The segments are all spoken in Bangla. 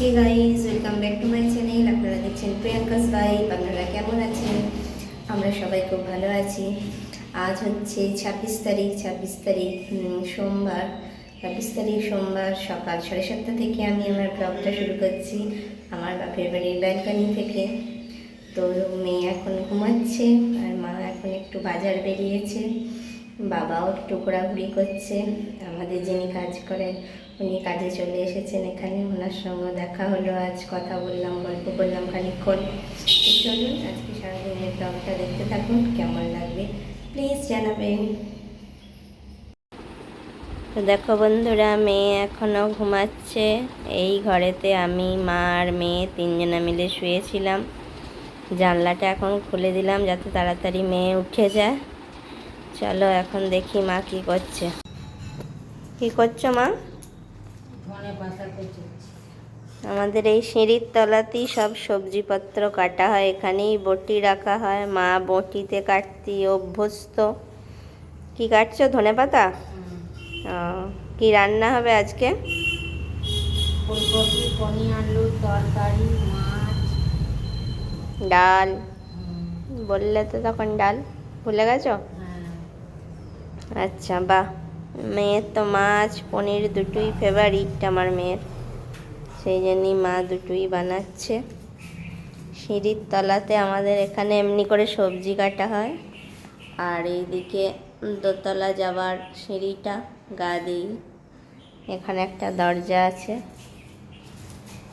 Hey guys welcome back to my channel আপনারা দেখছেন প্রিয়াঙ্কাস ভাইব আপনারা কেমন আছেন? আমরা সবাই খুব ভালো আছি। আজ হচ্ছে ছাব্বিশ তারিখ ছাব্বিশ তারিখ সোমবার। ছাব্বিশ তারিখ সোমবার সকাল সাড়ে সাতটা থেকে আমি আমার ব্লগটা শুরু করছি আমার বাপের বাড়ির ব্যালকানি থেকে। তো মেয়ে এখন ঘুমাচ্ছে আর মা এখন একটু বাজার বেরিয়েছে। বাবাও একটু ঘোরাঘুরি করছে, আমাদের যিনি কাজ করেন, উনি কাজে চলে এসেছেন এখানে, ওনার সঙ্গে দেখা হলো, আজ কথা বললাম, গল্প করলাম খানিক্ষণ চলুন, আজকে সারাদিনের ব্লগটা দেখতে থাকুন, কেমন লাগবে? প্লিজ জানাবেন। তো দেখো বন্ধুরা, মেয়ে এখনও ঘুমাচ্ছে। এই ঘরেতে আমি, মা আর মেয়ে তিনজনা মিলে শুয়েছিলাম। জানলাটা এখন খুলে দিলাম, যাতে তাড়াতাড়ি মেয়ে উঠে যায়। চলো এখন দেখি মা কি করছে। কি করছ মা? আমাদের এই সিঁড়ির তলাতেই সব সবজিপত্র কাটা হয় এখানেই বটি রাখা হয় মা বটিতে কাটতি অভ্যস্ত। কি কাটছো ধনে পাতা? কি রান্না হবে আজকে? ফুলকপি পনির আলু তরকারি মাছ। ডাল। বললে তো তখন ডাল। ভুলে গেছো? আচ্ছা বাহ। মেয়ের তো মাছ, পনির দুটোই ফেভারিট আমার মেয়ের। সেই জন্যই মা দুটোই বানাচ্ছে। সিঁড়ির তলাতে আমাদের এখানে এমনি করে সবজি কাটা হয়। আর এইদিকে দোতলা যাওয়ার সিঁড়িটা, গা দিই এখানে একটা দরজা আছে।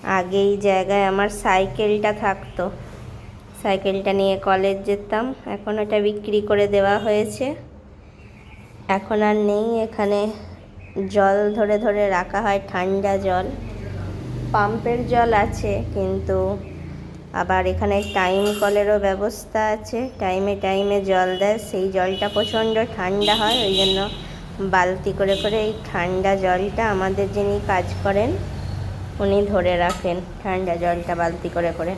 আগে এই জায়গায় আমার সাইকেলটা থাকতো। সাইকেলটা নিয়ে কলেজ যেতাম। এখন ওটা বিক্রি করে দেওয়া হয়েছে। এখন আর নেই, এখানে জল ধরে ধরে রাখা হয়, ঠান্ডা জল। পাম্পের জল আছে, কিন্তু আবার এখানে টাইম কলেরও ব্যবস্থা আছে। টাইমে টাইমে জল দেয়, সেই জলটা প্রচণ্ড ঠান্ডা হয়, ওই জন্য বালতি করে করে এই ঠান্ডা জলটা আমাদের যিনি কাজ করেন, উনি ধরে রাখেন ঠান্ডা জলটা বালতি করে করে।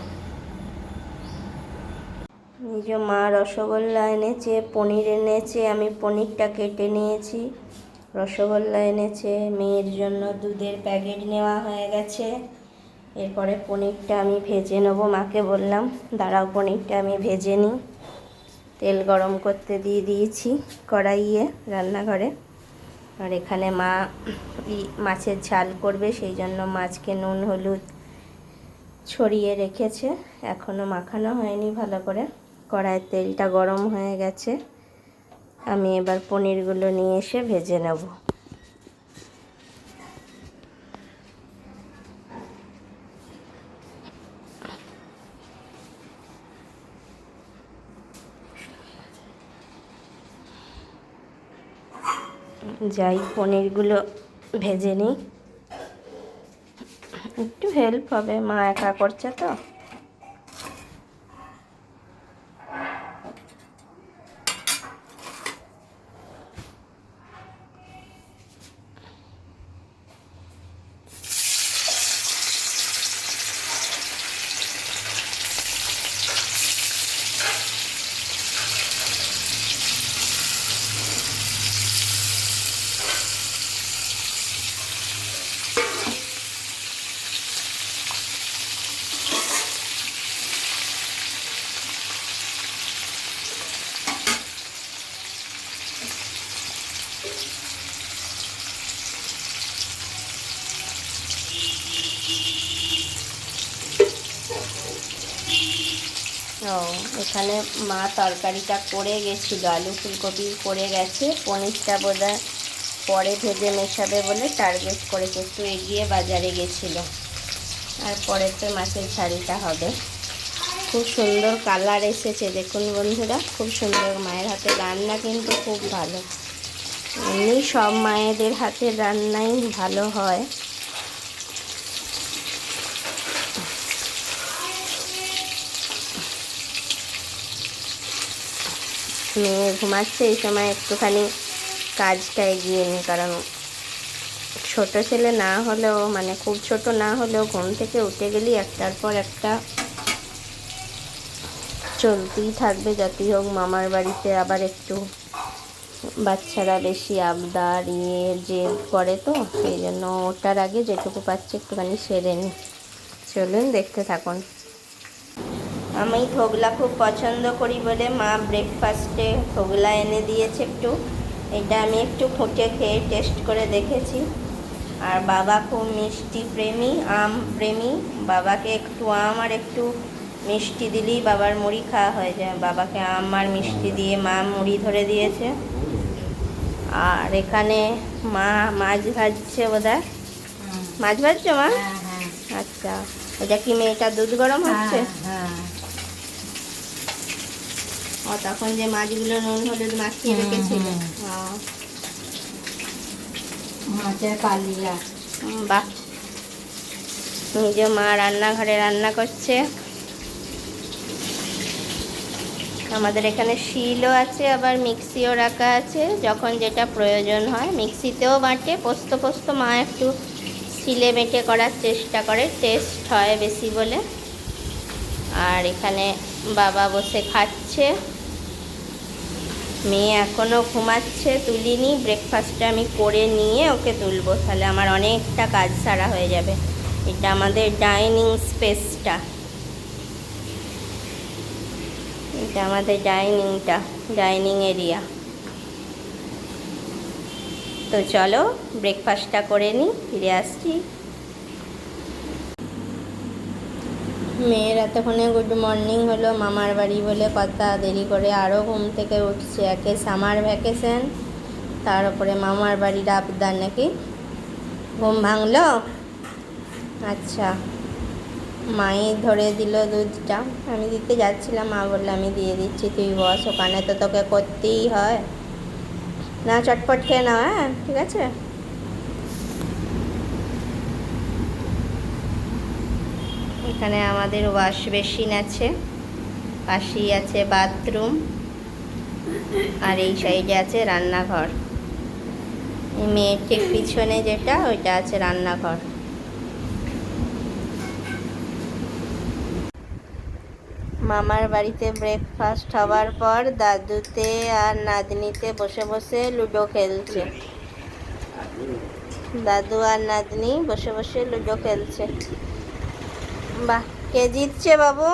যে মা রসগোল্লা এনেছে, পনির এনেছে, আমি পনিরটা কেটে নিয়েছি। রসগোল্লা এনেছে, মেয়ের জন্য দুধের প্যাকেট নেওয়া হয়ে গেছে। এরপরে পনিরটা আমি ভেজে নেব, মাকে বললাম, দাঁড়াও, পনিরটা আমি ভেজে নিই। তেল গরম করতে দিয়ে দিয়েছি কড়াইয়ে রান্নাঘরে। আর এখানে মা মাছের ঝাল করবে, সেই জন্য মাছকে নুন, হলুদ ছড়িয়ে রেখেছে। এখনও মাখানো হয়নি ভালো করে। কড়াইয়ের তেলটা গরম হয়ে গেছে। আমি এবার পনিরগুলো নিয়ে এসে ভেজে নেব। যাই, পনিরগুলো ভেজে নিই। একটু হেল্প হবে, মা একা করছে তো ও এখানে মা তরকারিটা করে গেছিল, আলু ফুলকপি করে গেছে। পনিরটা বোধহয় পরে ভেজে মেশাবে বলে টার্গেট করেছে, একটু এগিয়ে বাজারে গেছিল। আর পরে তো মাছের শাড়িটা হবে। খুব সুন্দর কালার এসেছে, দেখুন বন্ধুরা, খুব সুন্দর। মায়ের হাতে রান্না কিন্তু খুব ভালো। এমনি সব মায়েদের হাতের রান্নাই ভালো হয়। মেয়ে ঘুমাচ্ছে এই সময় একটুখানি কাজটা এগিয়ে নিই, কারণ ছোট ছেলে না হলেও মানে খুব ছোট না হলেও ঘুম থেকে উঠে গেলেই একটার পর একটা চলতেই থাকবে। যতই হোক মামার বাড়িতে আবার একটু বাচ্চারা বেশি আবদার ইয়ে জেদ করে তো, সেই জন্য ওটার আগে যেটুকু পাচ্ছে একটুখানি সেরে নিই। চলুন দেখতে থাকুন। আমি থোগলা খুব পছন্দ করি বলে মা ব্রেকফাস্টে থোগলা এনে দিয়েছে একটু। এটা আমি একটু ফুটে খেয়ে টেস্ট করে দেখেছি। আর বাবা খুব মিষ্টি প্রেমী আম প্রেমী। বাবাকে একটু আম আর একটু মিষ্টি দিলেই বাবার মুড়ি খাওয়া হয়ে যায়। বাবাকে আম আর মিষ্টি দিয়ে মা মুড়ি ধরে দিয়েছে। আর এখানে মা মাছ ভাজছে বোধহয়? মাছ ভাজছো মা? হ্যাঁ হ্যাঁ। আচ্ছা। এটা কি মেয়েটা দুধ গরম হচ্ছে? হ্যাঁ। ও তখন যে মাছগুলো নুন হলুদ মাখিয়ে রেখেছিল। হুম। ও, মাছের কালিয়া বাহ। নিজে মা রান্নাঘরে রান্না করছে। আমাদের এখানে শিলও আছে আবার মিক্সিও রাখা আছে। যখন যেটা প্রয়োজন হয় মিক্সিতেও বাটে। পোস্ত পোস্ত মা একটু শিলে বেটে করার চেষ্টা করে। টেস্ট হয় বেশি বলে। আর এখানে বাবা বসে খাচ্ছে। মেয়ে এখনও ঘুমাচ্ছে, তুলিনি। ব্রেকফাস্টটা আমি করে নিয়ে ওকে তুলবো। তাহলে আমার অনেকটা কাজ সারা হয়ে যাবে। এটা আমাদের ডাইনিং স্পেসটা এটা আমাদের ডাইনিংটা ডাইনিং এরিয়া তো চলো ব্রেকফাস্টটা করে নিই, ফিরে আসছি। মেয়ের এতক্ষণে গুড মর্নিং হলো, মামার বাড়ি বলে কথা, দেরি করে আরও ঘুম থেকে উঠছে। একে সামার ভ্যাকেশন তার উপরে মামার বাড়ির আবদার নাকি? ঘুম ভাঙলো? আচ্ছা মাই ধরে দিল দুধটা। আমি দিতে যাচ্ছিলাম, মা বলল, আমি দিয়ে দিচ্ছি, তুই বস, ওখানে তো তোকে করতেই হয়। না, চটপট খেয়ে নাও হ্যাঁ ঠিক আছে? এখানে আমাদের ওয়াশ বেসিন আছে, পাশেই আছে বাথরুম, আর এই সাইডে আছে রান্নাঘর। এই মেয়ের ঠিক পিছনে যেটা, ওইটা আছে রান্নাঘর। মামার বাড়িতে ব্রেকফাস্ট হওয়ার পর দাদুতে আর নাতনিতে বসে বসে লুডো খেলছে। দাদু আর নাতনি বসে বসে লুডো খেলছে। বাহ কে জিতছে বাবু?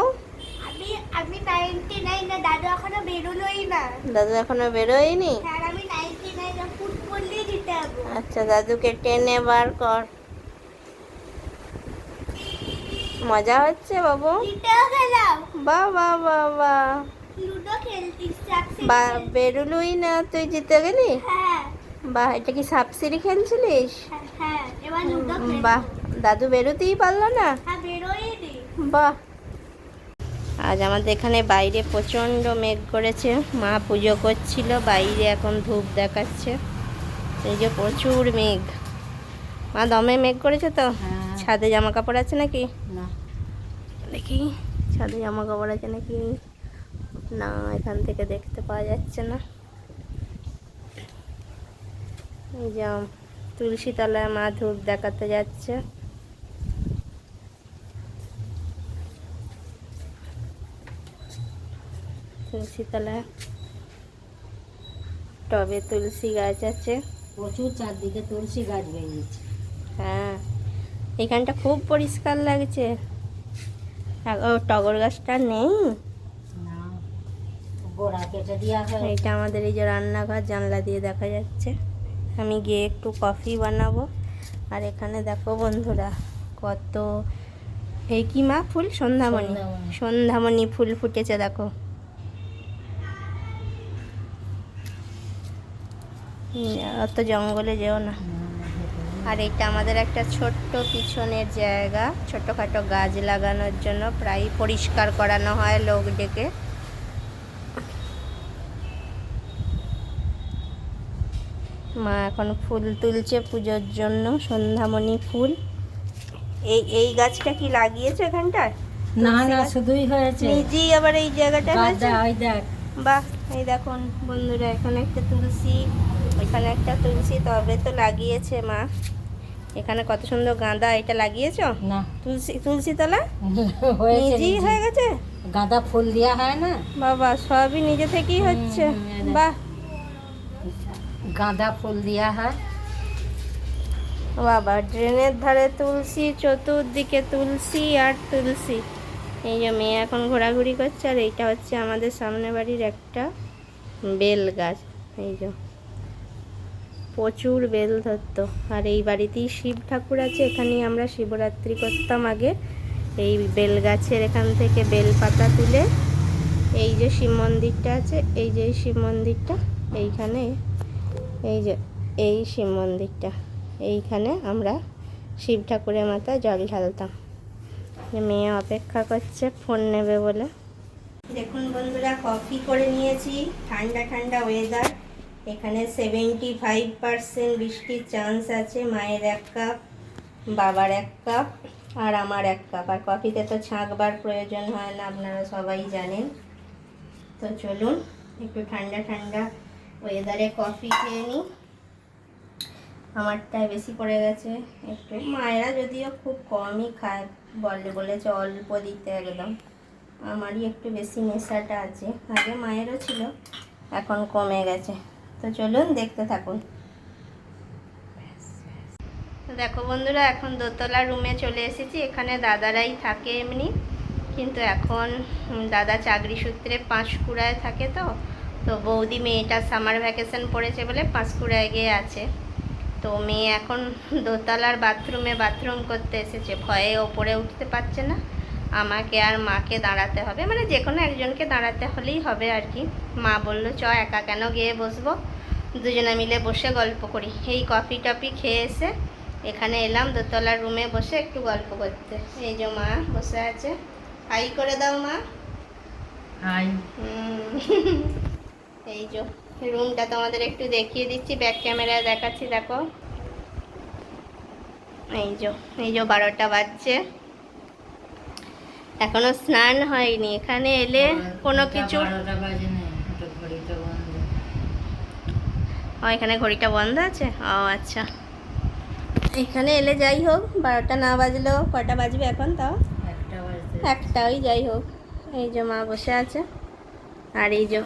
আমি আমি নাইনটি নাইন না দাদু এখনও বেরোলোই না। দাদু এখনও বেরোয়নি? স্যার আমি নাইনটি নাইন ফুট করলেই দিতে হবে আচ্ছা দাদুকে টেনে বার কর। মজা হচ্ছে বাবু। দিতেও গেলাম। বাহ বাহ বাহ বাহ। লুডো বা বেরোলুই না তুই জিতে গেলি? হ্যাঁ। বাহ এটা কি সাপসিরি খেলছিলিস? হ্যাঁ, হ্যাঁ এবার লুডো বাহ দাদু বেরোতেই পারল না। হ্যাঁ বাহ। আজ আমাদের এখানে বাইরে প্রচণ্ড মেঘ করেছে। মা পুজো করছিল বাইরে এখন ধূপ দেখাচ্ছে। এই যে প্রচুর মেঘ। মা দমে মেঘ করেছে তো? হ্যাঁ। ছাদে জামা কাপড় আছে নাকি? না। দেখি ছাদে জামা কাপড় আছে নাকি? না এখান থেকে দেখতে পাওয়া যাচ্ছে না। এই যে তুলসী তলায় মা ধূপ দেখাতে যাচ্ছে। তুলসী তলায়। টবে তুলসী গাছ আছে। প্রচুর চারদিকে তুলসী গাছ বেরিয়েছে। হ্যাঁ এখানটা খুব পরিষ্কার লাগছে। ও টগর গাছটা নেই? এটা আমাদের এই যে রান্নাঘর জানলা দিয়ে দেখা যাচ্ছে। আমি গিয়ে একটু কফি বানাবো। আর এখানে দেখো বন্ধুরা কত এই কি মা ফুল? সন্ধ্যামণি। সন্ধ্যামণি ফুল ফুটেছে দেখো। অত জঙ্গলে যেও না। আর এটা আমাদের একটা ছোট্ট পিছনের জায়গা ছোটোখাটো গাছ লাগানোর জন্য প্রায় পরিষ্কার করানো হয় লোক ডেকে। মা এখন ফুল তুলছে পুজোর জন্য সন্ধ্যামণি ফুল। এই এই গাছটা কি লাগিয়েছে এখানটায়? না না শুধুই হয়েছে। নিজেই আবার এই জায়গাটা হয়েছে? বাহ এই দেখুন বন্ধুরা এখানে একটা তুলসী ওইখানে একটা তুলসী তবে তো লাগিয়েছে মা। এখানে কত সুন্দর গাঁদা এটা লাগিয়েছো? না। তুলসী তুলসী তলা? হয়েছে নিজেই নিজে। হয়ে গেছে? গাঁদা ফুল দেওয়া হয় না? বাবা সবই নিজে থেকেই হচ্ছে। বাহ। গাঁদা ফুল দেওয়া হয়। বাবা ড্রেনের ধারে তুলসী চতুর্দিকে তুলসী আর তুলসী। এই যে মেয়ে এখন ঘোরাঘুরি করছে আর এইটা হচ্ছে আমাদের সামনে বাড়ির একটা বেল গাছ। এই যে। প্রচুর বেল ধরতো আর এই বাড়িতেই শিব ঠাকুর আছে, এখানেই আমরা শিবরাত্রি করতাম আগে। এই বেল গাছের এখান থেকে বেল পাতা তুলে, এই যে শিব মন্দিরটা আছে, এই যে শিব মন্দিরটা, এইখানে, এই যে, এই শিব মন্দিরটা, এইখানে আমরা শিব ঠাকুরের মাথায় জল ঢালতাম। মেয়ে অপেক্ষা করছে ফোন নেবে বলে। দেখুন বন্ধুরা, কফি করে নিয়েছি, ঠান্ডা ঠান্ডা ওয়েদার এখানে সেভেন্টি ফাইভ পার্সেন্ট বৃষ্টির চান্স আছে, মায়ের এক কাপ বাবার এক কাপ আর আমার এক কাপ আর কফিতে তো ছাঁকবার প্রয়োজন হয় না, আপনারা সবাই জানেন। তো চলুন, একটু ঠান্ডা ঠান্ডা ওয়েদারে কফি খেয়ে নিই। আমারটায় বেশি পড়ে গেছে একটু। মায়েরা যদিও খুব কমই খায়, বলে বলেছে অল্প দিতে একদম। আমারই একটু বেশি নেশাটা আছে। আগে মায়েরও ছিল, এখন কমে গেছে। তো চলুন দেখতে থাকুন। দেখো বন্ধুরা, এখন দোতলা রুমে চলে এসেছি। এখানে দাদারাই থাকে এমনি। কিন্তু এখন দাদা চাকরি সূত্রে পাঁশকুড়ায় থাকে তো। তো বৌদি মেয়েটা সামার ভ্যাকেশন পড়েছে বলে পাঁশকুড়ায় গিয়ে আছে। তো মেয়ে এখন দোতলার বাথরুমে বাথরুম করতে এসেছে। ভয়ে ওপরে উঠতে পারছে না। আমাকে আর মাকে দাঁড়াতে হবে। মানে যে কোনো একজনকে দাঁড়াতে হলেই হবে আর কি। মা বলল, চ, একা কেন গিয়ে বসবো? দুজনে মিলে বসে গল্প করি। এই কফি টফি খেয়ে এসে এখানে এলাম দোতলার রুমে বসে একটু গল্প করতে। এই যে মা বসে আছে। হাই করে দাও মা। হাই এই যে রুমটা তোমাদের একটু দেখিয়ে দিচ্ছি ব্যাক ক্যামেরায় দেখাচ্ছি দেখো। এই যে এই যে বারোটা বাজছে। এখনও স্নান হয়নি। এখানে এলে কোনো কিছু বাজে না ওটা ঘড়িটা বন্ধ ও এখানে ঘড়িটা বন্ধ আছে? ও আচ্ছা। এখানে এলে যাই হোক বারোটা না বাজলেও কটা বাজবে এখন তাও? একটা ওই যাই হোক। এই যে মা বসে আছে। আর এই যে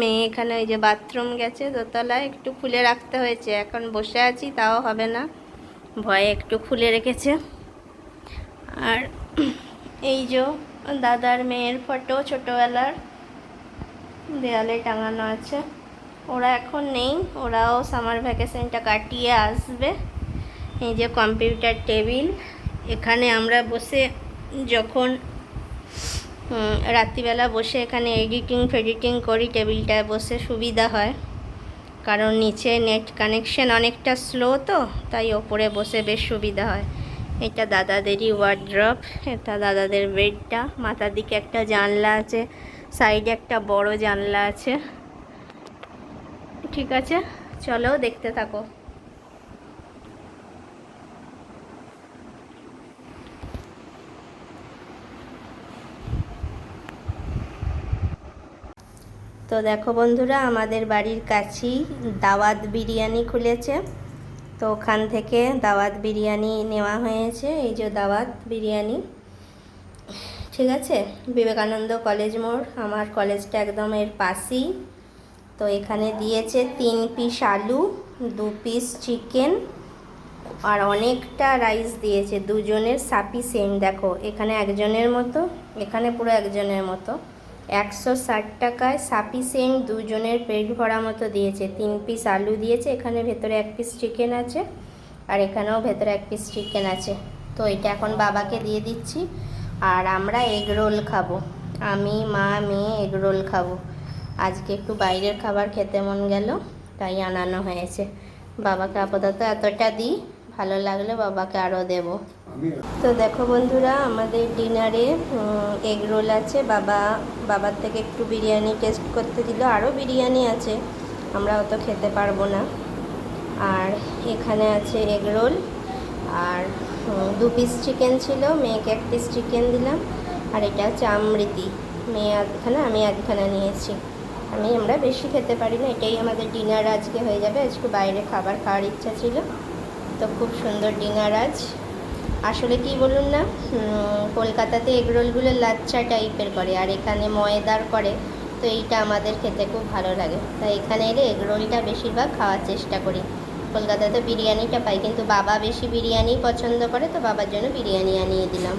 মেয়ে এখানে ওই যে বাথরুম গেছে দোতলায় একটু খুলে রাখতে হয়েছে। এখন বসে আছি তাও হবে না। ভয়ে একটু খুলে রেখেছে। আর এই যে দাদার মেয়ের ফটো ছোটোবেলার দেয়ালে টাঙানো আছে। ওরা এখন নেই, ওরাও সামার ভ্যাকেশনটা কাটিয়ে আসবে। এই যে কম্পিউটার টেবিল এখানে আমরা বসে যখন রাত্রিবেলা বসে এখানে এডিটিং ফেডিটিং করি টেবিলটায় বসে সুবিধা হয়। কারণ নিচে নেট কানেকশন অনেকটা স্লো তো, তাই ওপরে বসে বেশ সুবিধা হয়। এটা দাদাদেরই ওয়ার্ড্রপ এটা দাদাদের বেডটা মাথার দিকে একটা জানলা আছে সাইডে একটা বড় জানলা আছে। ঠিক আছে, চলো দেখতে থাকো। তো দেখো বন্ধুরা, আমাদের বাড়ির কাছেই দাওয়াত বিরিয়ানি খুলেছে। তো ওখান থেকে দাওয়াত বিরিয়ানি নেওয়া হয়েছে, এই যে দাওয়াত বিরিয়ানি। ঠিক আছে? বিবেকানন্দ কলেজ মোড়, আমার কলেজটা একদম এর পাশেই। তো এখানে দিয়েছে তিন পিস আলু, দু পিস চিকেন আর অনেকটা রাইস দিয়েছে। দুজনের সাফিসিয়েন্ট দেখো, এখানে একজনের মতো, এখানে পুরো একজনের মতো। একশো ষাট টাকায় সাফিসিয়েন্ট দুজনের পেট ভরা মতো দিয়েছে। তিন পিস আলু দিয়েছে, এখানে ভেতরে এক পিস চিকেন আছে আর এখানেও ভেতরে এক পিস চিকেন আছে। তো এটা এখন বাবাকে দিয়ে দিচ্ছি আর আমরা এগ রোল খাব। আমি, মা, মেয়ে এগ রোল খাব। আজকে একটু বাইরের খাবার খেতে মন গেল, তাই আনানো হয়েছে। বাবাকে আপাতত এতটা দিই, ভালো লাগলে বাবাকে আরও দেবো। তো দেখো বন্ধুরা, আমাদের ডিনারে এগ রোল আছে। বাবা, বাবার থেকে একটু বিরিয়ানি টেস্ট করতে দিল। আরও বিরিয়ানি আছে, আমরা অত খেতে পারব না। আর এখানে আছে এগ রোল আর দু পিস চিকেন ছিল, মেয়েকে এক পিস চিকেন দিলাম। আর এটা হচ্ছে আমৃতি। মেয়ে আধখানা, আমি আধখানা নিয়েছি। আমি আমরা বেশি খেতে পারি না, এটাই আমাদের ডিনার আজকে হয়ে যাবে। আজকে বাইরে খাবার খাওয়ার ইচ্ছা ছিল। তো খুব সুন্দর ডিনার আজ। আসলে কি বলুন না কলকাতাতে এগরোলগুলো লাচ্চা টাইপের করে, আর এখানে ময়দার করে, তো এইটা আমাদের খেতে খুব ভালো লাগে। তাই এখানে এলে এগরোলটা বেশিরভাগ খাওয়ার চেষ্টা করি। কলকাতাতে বিরিয়ানিটা পাই, কিন্তু বাবা বেশি বিরিয়ানি পছন্দ করে, তো বাবার জন্য বিরিয়ানি আনিয়ে দিলাম।